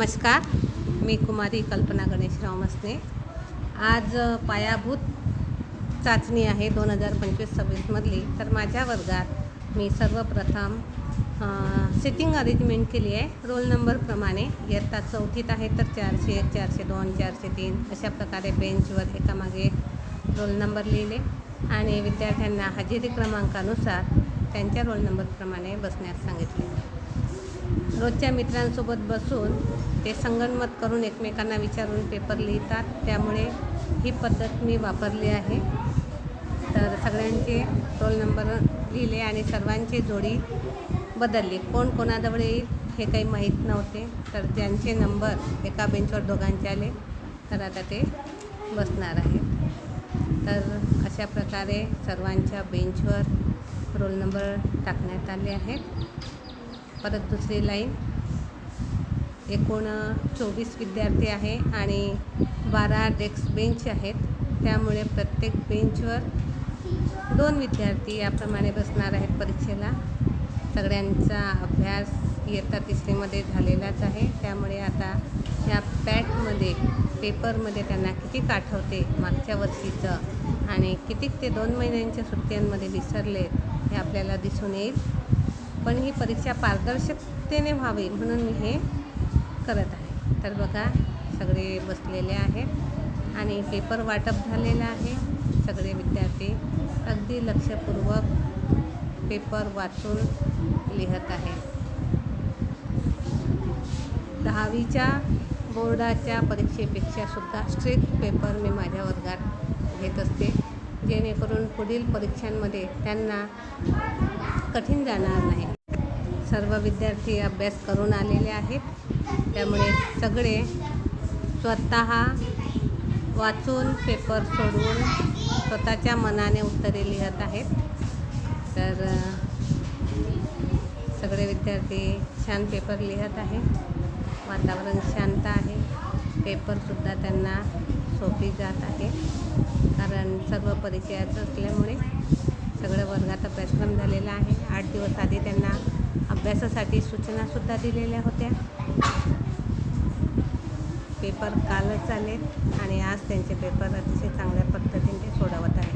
नमस्कार मी कुमारी कल्पना गणेशराव मसने. आज पायाभूत चाचणी आहे दोन हजार पंचवीस सव्वीसमधली तर माझ्या वर्गात मी सर्वप्रथम सिटिंग अरेंजमेंट केली आहे. रोल नंबरप्रमाणे इयत्ता चौथीत आहे तर चारशे एक चारशे दोन चारशे तीन. अशा प्रकारे बेंचवर एकामागे रोल नंबर लिहिले. आणि विद्यार्थ्यांना हजेरी क्रमांकानुसार त्यांच्या रोल नंबरप्रमाणे बसण्यास सांगितले. रोजच्या मित्रांसोबत बसून ते संगणमत करून एकमेकांना विचारून पेपर लिहितात. त्यामुळे ही पद्धत मी वापरली आहे. तर सगळ्यांचे रोल नंबर लिहिले आणि सर्वांची जोडी बदलली. कोण कोणाजवळ येईल हे काही माहीत नव्हते. तर ज्यांचे नंबर एका बेंचवर दोघांचे आले तर आता ते बसणार आहेत. तर अशा प्रकारे सर्वांच्या बेंचवर रोल नंबर टाकण्यात आले आहेत. परत दुसरी लाईन. एकूण चोवीस विद्यार्थी आहे आणि बारा डेस्क बेंच आहेत. त्यामुळे प्रत्येक बेंचवर दोन विद्यार्थी याप्रमाणे बसणार आहेत परीक्षेला. सगळ्यांचा अभ्यास इयत्ता तिसरीमध्ये झालेलाच आहे. त्यामुळे आता या पॅटमध्ये पेपरमध्ये त्यांना किती आठवते मागच्या वर्षीचं आणि कितीक ते दोन महिन्यांच्या सुट्ट्यांमध्ये विसरले हे आपल्याला दिसून येईल. पण ही परीक्षा पारदर्शकतेने व्हावी म्हणून मी हे करत आहे. तर बघा सगळे बसलेले आहेत आणि पेपर वाटप झालेलं आहे. सगळे विद्यार्थी अगदी लक्षपूर्वक पेपर वाचून लिहत आहे दहावीच्या बोर्डाच्या परीक्षेपेक्षा सुद्धा स्ट्रिक्ट पेपर मी माझ्या वर्गात घेत असते. जेणेकरून पुढील परीक्षांमध्ये त्यांना कठीण जाणार नाही. सर्व विद्यार्थी अभ्यास करून आलेले आहेत. त्यामुळे सगळे स्वतः वाचून पेपर सोडून स्वतःच्या मनाने उत्तरे लिहत आहेत. तर सगळे विद्यार्थी छान पेपर लिहत आहे वातावरण शांत आहे. पेपरसुद्धा त्यांना सोपी जात आहे कारण सर्व परिचयाचं असल्यामुळे सगळं वर्गात अभ्यासक्रम झालेला आहे. आठ दिवस आधी त्यांना अभ्यासासाठी सूचनासुद्धा दिलेल्या होत्या. पेपर कालच आले आणि आज त्यांचे पेपर अतिशय चांगल्या पद्धतीने ते सोडवत आहेत.